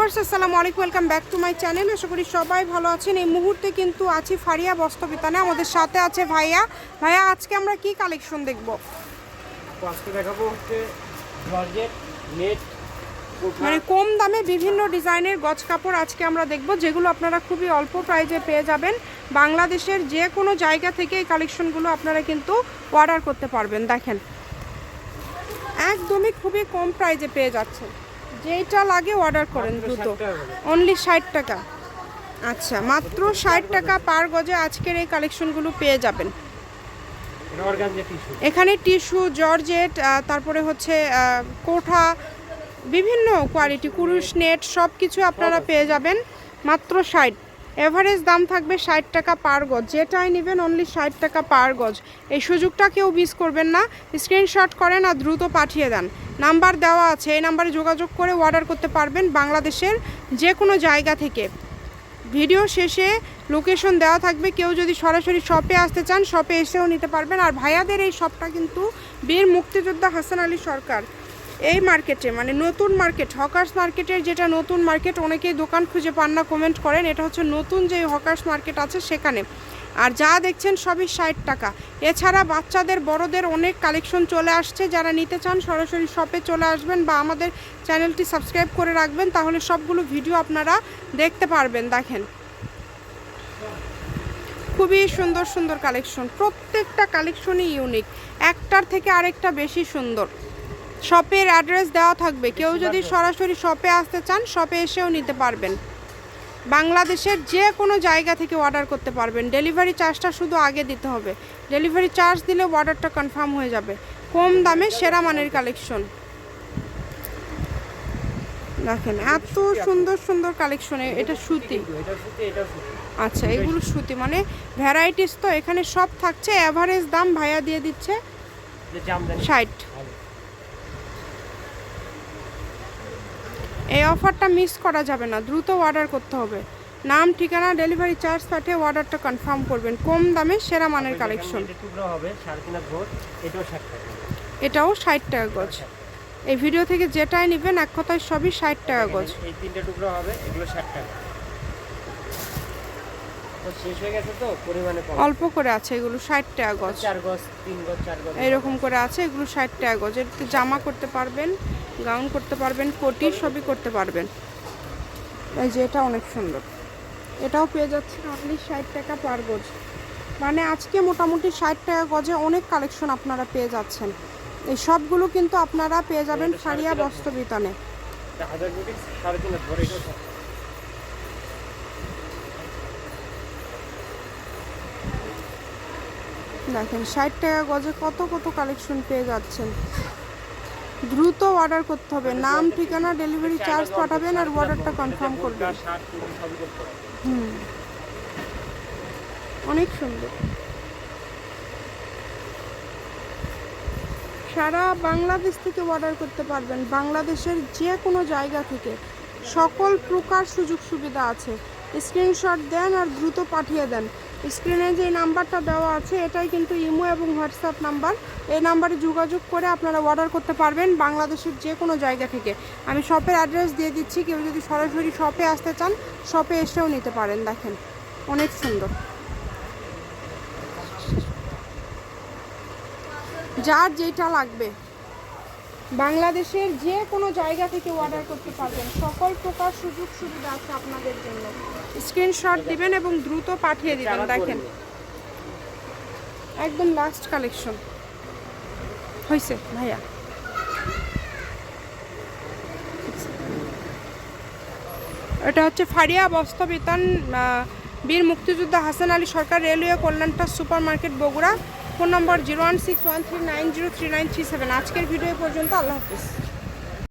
Viewers আসসালামু আলাইকুম welcome back to my channel. আশা করি সবাই ভালো আছেন। এই মুহূর্তে কিন্তু আছি ফারিয়া বস্ত্রবিতানে আমাদের সাথে আছে ভাইয়া। ভাইয়া আজকে আমরা কি কালেকশন দেখব? আজকে দেখাবো হচ্ছে জর্জেট নেট মানে কম দামে বিভিন্ন ডিজাইনের গজ কাপড় আজকে আমরা দেখব যেগুলো আপনারা খুবই অল্প প্রাইজে পেয়ে যাবেন। বাংলাদেশের যে কোনো জায়গা থেকে এই কালেকশনগুলো আপনারা কিন্তু অর্ডার করতে পারবেন। দেখেন একদমই খুবই কম প্রাইজে পেয়ে যাচ্ছেন। যেটা লাগে অর্ডার করেন দ্রুত অনলি ষাট টাকা আচ্ছা মাত্র ষাট টাকা পার গজে আজকের এই কালেকশনগুলো পেয়ে যাবেন। এখানে টিস্যু জর্জেট তারপরে হচ্ছে কোঠা বিভিন্ন কোয়ালিটি কুরুশ নেট সব কিছু আপনারা পেয়ে যাবেন। মাত্র ষাট। এভারেজ দাম থাকবে ষাট টাকা পার গজ। যেটাই নেবেন অনলি ষাট টাকা পার গজ। এই সুযোগটা কেউ মিস করবেন না। স্ক্রিনশট করেন আর দ্রুত পাঠিয়ে দেন। নাম্বার দেওয়া আছে। এই নাম্বারে যোগাযোগ করে অর্ডার করতে পারবেন বাংলাদেশের যে কোনো জায়গা থেকে। ভিডিও শেষে লোকেশন দেওয়া থাকবে। কেউ যদি সরাসরি শপে আসতে চান শপে এসেও নিতে পারবেন। আর ভাইয়াদের এই শপটা কিন্তু বীর মুক্তিযোদ্ধা হাসান আলী সরকার। এই মার্কেটে মানে নতুন মার্কেট, হকার্স মার্কেটের যেটা নতুন মার্কেট, অনেকেই দোকান খুঁজে পান না, কমেন্ট করেন, এটা হচ্ছে নতুন যে হকার্স মার্কেট আছে সেখানে। আর যা দেখছেন সবই ষাট টাকা। এছাড়া বাচ্চাদের, বড়দের অনেক কালেকশন চলে আসছে, যারা নিতে চান সরাসরি শপে চলে আসবেন বা আমাদের চ্যানেলটি সাবস্ক্রাইব করে রাখবেন, তাহলে সবগুলো ভিডিও আপনারা দেখতে পারবেন, দেখেন। খুবই সুন্দর সুন্দর কালেকশন, প্রত্যেকটা কালেকশনই ইউনিক, একটার থেকে আরেকটা বেশি সুন্দর। শপের অ্যাড্রেস দেওয়া থাকবে। কেউ যদি সরাসরি শপে আসতে চান শপে এসেও নিতে পারবেন। বাংলাদেশের যে কোনো জায়গা থেকে অর্ডার করতে পারবেন। ডেলিভারি চার্জটা শুধু আগে দিতে হবে। ডেলিভারি চার্জ দিলে অর্ডারটা কনফার্ম হয়ে যাবে। কম দামে সেরা মানের কালেকশন। দেখেন এত সুন্দর সুন্দর কালেকশন এটা সুতি আচ্ছা এগুলো সুতি। মানে ভ্যারাইটিস তো এখানে সব থাকছে। অ্যাভারেজ দাম ভাইয়া দিয়ে দিচ্ছে ষাট। এই অফারটা মিস করা যাবে না, দ্রুত অর্ডার করতে হবে। নাম, ঠিকানা, ডেলিভারি চার্জ পাঠিয়ে অর্ডারটা কনফার্ম করবেন। কম দামে সেরা মানের কালেকশন। এটাও ষাট টাকা গজ। এই ভিডিও থেকে যেটাই নেবেন, এক কথায় সবই ষাট টাকা গজ। এই তিনটে টুকরো হবে, এগুলো ষাট টাকা তো শেষ হয়ে গেছে তো পরিমাণে কম অল্প করে আছে এগুলো ষাট টাকা গজ এরকম করে আছে এগুলো ষাট টাকা গজ এতে জামা করতে পারবেন গাউন করতে পারবেন কোটি সবই করতে পারবেন। এই যে এটা অনেক সুন্দর। এটাও পেয়ে যাচ্ছেন অনলি ষাট টাকা পার গজ। মানে আজকে মোটামুটি ষাট টাকা গজে অনেক কালেকশন আপনারা পেয়ে যাচ্ছেন। এই সবগুলো কিন্তু আপনারা পেয়ে যাবেন ফারিয়া বস্ত্র বিতানে এটা হাজার কোটি সাড়ে তিন হাত ভোট এটাও ষাট টাকা। দেখেন, ষাট টাকা গজে কত কত কালেকশন পেয়ে যাচ্ছেন। দ্রুত অর্ডার করতে হবে। নাম, ঠিকানা ডেলিভারি চার্জ পাঠাবেন আর অর্ডারটা কনফার্ম করবেন। হুম। অনেক সুন্দর। সারা বাংলাদেশ থেকে অর্ডার করতে পারবেন। বাংলাদেশের যে কোনো জায়গা থেকে। সকল প্রকার সুযোগ সুবিধা আছে। স্ক্রিনশট দেন আর দ্রুত পাঠিয়ে দেন। স্ক্রিনে যে নাম্বারটা দেওয়া আছে, এটাই কিন্তু ইমো এবং হোয়াটসঅ্যাপ নাম্বার। এই নাম্বারে যোগাযোগ করে আপনারা অর্ডার করতে পারবেন বাংলাদেশের যে কোনো জায়গা থেকে। আমি শপের অ্যাড্রেস দিয়ে দিচ্ছি, কেউ যদি সরাসরি শপে আসতে চান, শপে এসেও নিতে পারেন, দেখেন। অনেক সুন্দর। যার যেটা লাগবে। বাংলাদেশের যে কোনো জায়গা থেকে অর্ডার করতে পারবেন। সকল প্রকার সুযোগ সুবিধা আছে আপনাদের জন্য। স্ক্রিনশট দিবেন এবং দ্রুত পাঠিয়ে দিবেন দেখেন। একদম লাস্ট কালেকশন হয়েছে ভাইয়া। এটা হচ্ছে ফারিয়া বস্ত্রবিতান আহ, বীর মুক্তিযোদ্ধা Hasan Ali Sarkar railway কল্যাণটা super market Bogura. Phone number zero one six one three nine zero three nine three seven. আজকের ভিডিও পর্যন্ত, আল্লাহ হাফিজ।